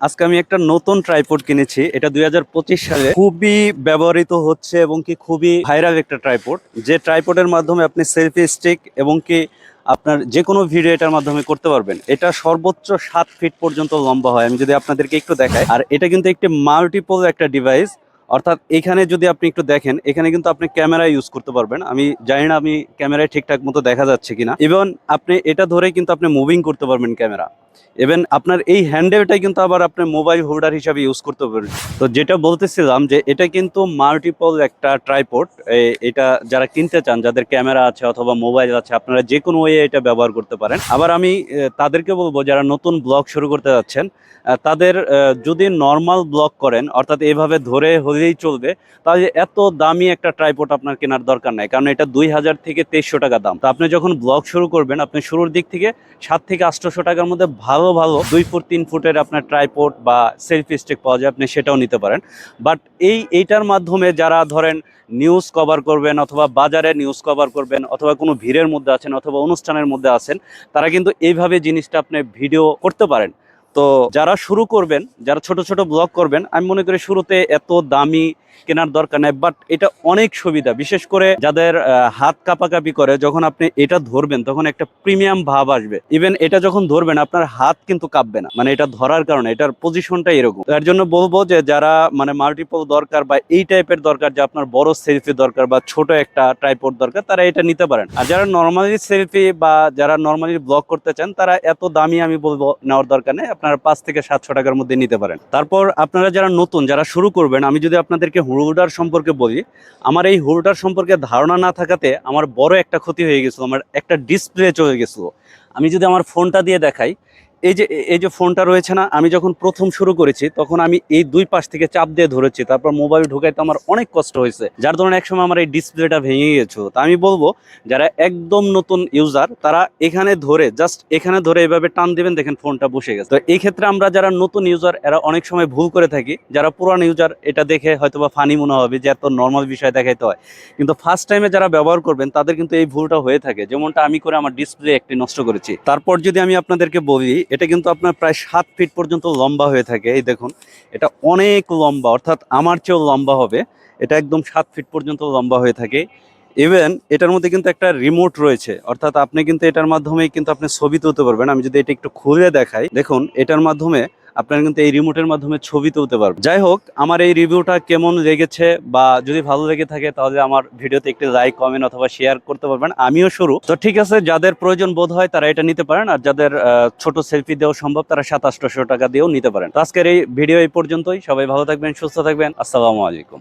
আজকে আমি একটা নতুন ট্রাইপড কিনেছি। এটা দুই হাজার পঁচিশ সালে খুবই ব্যবহৃত হচ্ছে এবং কি খুবই ভাইরাল একটা ট্রাইপড যে ট্রাইপডের মাধ্যমে আপনি সেলফি স্টিক এবং কি আপনার যে কোনো ভিডিও এটার মাধ্যমে করতে পারবেন। এটা সর্বোচ্চ সাত ফিট পর্যন্ত লম্বা হয়। আমি যদি আপনাদেরকে একটু দেখাই, আর এটা কিন্তু একটি মাল্টিপল একটা ডিভাইস অর্থাৎ এখানে যদি আপনি একটু দেখেন, এখানে কিন্তু আপনি ক্যামেরা ইউজ করতে পারবেন। আমি জানি না আমি ক্যামেরায় ঠিকঠাক মতো দেখা যাচ্ছে কিনা। এবং আপনি এটা ধরে কিন্তু আপনি মুভিং করতে পারবেন ক্যামেরা ইভেন আপনার এই হ্যান্ডেলটাই কিন্তু আবার আপনি মোবাইল হোল্ডার হিসাবে ইউজ করতে পারবেন তো যেটা বলতেছিলাম যে এটা কিন্তু মাল্টিপল একটা ট্রাইপড এটা যারা কিনতে চান, যাদের ক্যামেরা আছে অথবা মোবাইল আছে, আপনারা যে কোনো ওয়ে এটা ব্যবহার করতে পারেন। আবার আমি তাদেরকে বলব, যারা নতুন ব্লগ শুরু করতে যাচ্ছেন তাদের যদি নর্মাল ব্লগ করেন, অর্থাৎ এভাবে ধরে হলেই চলবে, তাহলে এত দামি একটা ট্রাইপড আপনার কেনার দরকার নাই। কারণ এটা দুই হাজার থেকে তেইশশো টাকা দাম। তো আপনি যখন ব্লগ শুরু করবেন, আপনি শুরুর দিক থেকে সাত থেকে আটশোশো টাকার মধ্যে ভালো ভালো দুই ফুট, তিন ফুটের আপনার ট্রাইপোর্ট বা সেলফি স্টিক পাওয়া যায়, আপনি সেটাও নিতে পারেন। বাট এই, এইটার মাধ্যমে যারা ধরেন নিউজ কভার করবেন অথবা বাজারে নিউজ কভার করবেন অথবা কোনো ভিড়ের মধ্যে আছেন অথবা অনুষ্ঠানের মধ্যে আছেন, তারা কিন্তু এইভাবে জিনিসটা আপনি ভিডিও করতে পারেন। তো যারা শুরু করবেন, যারা ছোট ছোট ব্লগ করবেন, আমি মনে করি শুরুতে এত দামি কেনার দরকার নেই বাট এটা অনেক সুবিধা। বিশেষ করে যাদের হাত কাঁপাকাপি করে, যখন আপনি এটা ধরবেন, তখন একটা প্রিমিয়াম ভাব আসবে। ইভেন এটা যখন ধরবেন, আপনার হাত কিন্তু কাঁপবে না। মানে এটা ধরার কারণে, এটার পজিশনটা এরকম। তার জন্য বলব যে, যারা মানে মাল্টিপল দরকার বা এই টাইপের দরকার, যে আপনার বড় সেলফি দরকার বা ছোট একটা ট্রাইপড দরকার, তারা এটা নিতে পারেন। আর যারা নর্মালি সেলফি বা যারা নর্মালি ব্লগ করতে চান, তারা এত দামি আমি বলব নেওয়ার দরকার নেই। আপনারা পাঁচ থেকে সাতশো টাকার মধ্যে নিতে পারেন। তারপর আপনারা যারা নতুন, যারা শুরু করবেন, আমি যদি আপনাদেরকে হুড়ুডার সম্পর্কে বলি, আমার এই হুড়ুডার সম্পর্কে ধারণা না থাকাতে আমার বড় একটা ক্ষতি হয়ে গেছিল, আমার একটা ডিসপ্লে চলে গেছিল। আমি যদি আমার ফোনটা দিয়ে দেখাই এই যে এই যে ফোনটা রয়েছে না, আমি যখন প্রথম শুরু করেছি, তখন আমি এই দুই পাশ থেকে চাপ দিয়ে ধরেছি। তারপর মোবাইল ঢুকাইতে আমার অনেক কষ্ট হয়েছে। যার ধরুন একসময় আমার এই ডিসপ্লেটা ভেঙে গিয়েছিল। তা আমি বলব, যারা একদম নতুন ইউজার তারা এখানে ধরে জাস্ট এখানে ধরে এভাবে টান দিবেন, দেখেন ফোনটা বসে গেছে। তো এই ক্ষেত্রে আমরা যারা নতুন ইউজার এরা অনেক সময় ভুল করে থাকি। যারা পুরান ইউজার এটা দেখে হয়তো বা ফানি মনে হবে যে, এত নর্মাল বিষয় দেখাইতে হয়। কিন্তু ফার্স্ট টাইমে যারা ব্যবহার করবেন, তাদের কিন্তু এই ভুলটা হয়ে থাকে। যেমনটা আমি করে আমার ডিসপ্লে একটি নষ্ট করেছি। তারপর যদি আমি আপনাদেরকে বলি এটা কিন্তু আপনার প্রায় সাত ফিট পর্যন্ত লম্বা হয়ে থাকে। এই দেখুন, এটা অনেক লম্বা, অর্থাৎ আমার চেয়েও লম্বা হবে। এটা একদম সাত ফিট পর্যন্ত লম্বা হয়ে থাকে। ইভেন এটার মধ্যে কিন্তু একটা রিমোট রয়েছে, অর্থাৎ আপনি কিন্তু এটার মাধ্যমে কিন্তু আপনি ছবি তুলতে পারবেন। আমি যদি এটা একটু খুলে দেখাই, দেখুন, এটার মাধ্যমে আপনারা কিন্তু এই রিমোটের মাধ্যমে ছবি তুলতে পারবেন। যাই হোক, আমার এই রিভিউটা কেমন লেগেছে বা যদি ভালো লেগে থাকে, তাহলে আমার ভিডিওতে একটি লাইক কমেন্ট অথবা শেয়ার করতে পারবেন। আমিও শুরু। তো ঠিক আছে, যাদের প্রয়োজন বোধ হয় তারা এটা নিতে পারেন, আর যাদের ছোট সেলফি দেওয়া সম্ভব, তারা সাত আটশো টাকা দিয়েও নিতে পারেন। আজকের এই ভিডিও এই পর্যন্তই। সবাই ভালো থাকবেন, সুস্থ থাকবেন। আসসালামু আলাইকুম।